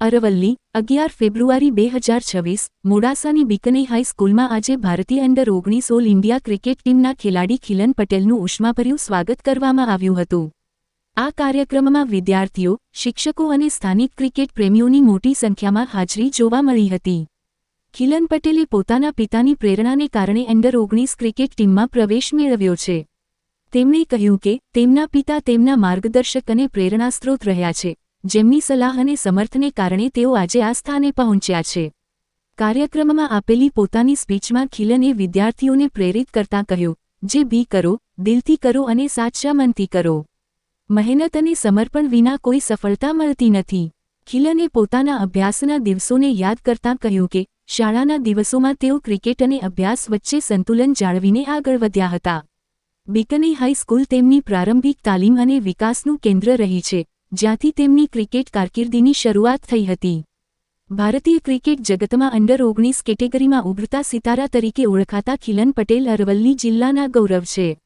અરવલ્લી, અગિયાર ફેબ્રુઆરી બે હજાર છવ્વીસ, મોડાસાની બિકને હાઈસ્કૂલમાં આજે ભારતીય અંડર ઓગણીસ ઓલ ઇન્ડિયા ક્રિકેટ ટીમના ખેલાડી ખિલન પટેલનું ઉષ્માભર્યું સ્વાગત કરવામાં આવ્યું હતું. આ કાર્યક્રમમાં વિદ્યાર્થીઓ, શિક્ષકો અને સ્થાનિક ક્રિકેટ પ્રેમીઓની મોટી સંખ્યામાં હાજરી જોવા મળી હતી. ખિલન પટેલે પોતાના પિતાની પ્રેરણાને કારણે અંડર ઓગણીસ ક્રિકેટ ટીમમાં પ્રવેશ મેળવ્યો છે. તેમણે કહ્યું કે તેમના પિતા તેમના માર્ગદર્શક અને પ્રેરણાસ્ત્રોત રહ્યા છે. જેમની સલાહ અને સમર્થને કારણે તેઓ આજે આ સ્થાને પહોંચ્યા છે. કાર્યક્રમમાં આપેલી પોતાની સ્પીચમાં ખિલને વિદ્યાર્થીઓને પ્રેરિત કરતા કહ્યું, જે બી કરો, દિલથી કરો અને સાચા મનથી કરો. મહેનત અને સમર્પણ વિના કોઈ સફળતા મળતી નથી. ખિલને પોતાના અભ્યાસના દિવસોને યાદ કરતાં કહ્યું કે, શાળાના દિવસોમાં તેઓ ક્રિકેટ અને અભ્યાસ વચ્ચે સંતુલન જાળવીને આગળ વધ્યા હતા. બીકની હાઈસ્કૂલ તેમની પ્રારંભિક તાલીમ અને વિકાસનું કેન્દ્ર રહી છે. જ્યાંથી તેમની ક્રિકેટ કારકિર્દીની શરૂઆત થઈ હતી. ભારતીય ક્રિકેટ જગતમાં અંડર ઓગણીસ કેટેગરીમાં ઉભરતા સિતારા તરીકે ઓળખાતા ખિલન પટેલ અરવલ્લી જિલ્લાના ગૌરવ છે.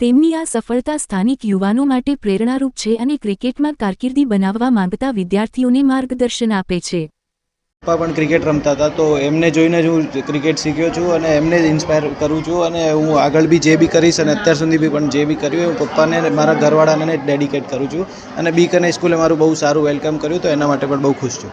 તેમની આ સફળતા સ્થાનિક યુવાનો માટે પ્રેરણારૂપ છે અને ક્રિકેટમાં કારકિર્દી બનાવવા માંગતા વિદ્યાર્થીઓને માર્ગદર્શન આપે છે. પપ્પા પણ ક્રિકેટ રમતા હતા, તો એમને જોઈને જ હું ક્રિકેટ શીખ્યો છું અને એમને જ ઇન્સ્પાયર કરું છું અને હું આગળ બી જે બી કરીશ અને અત્યાર સુધી બી પણ જે બી કર્યું હું પપ્પાને મારા ઘરવાળાને ડેડિકેટ કરું છું અને બી કને સ્કૂલે મારું બહુ સારું વેલકમ કર્યું, તો એના માટે પણ બહુ ખુશ છું.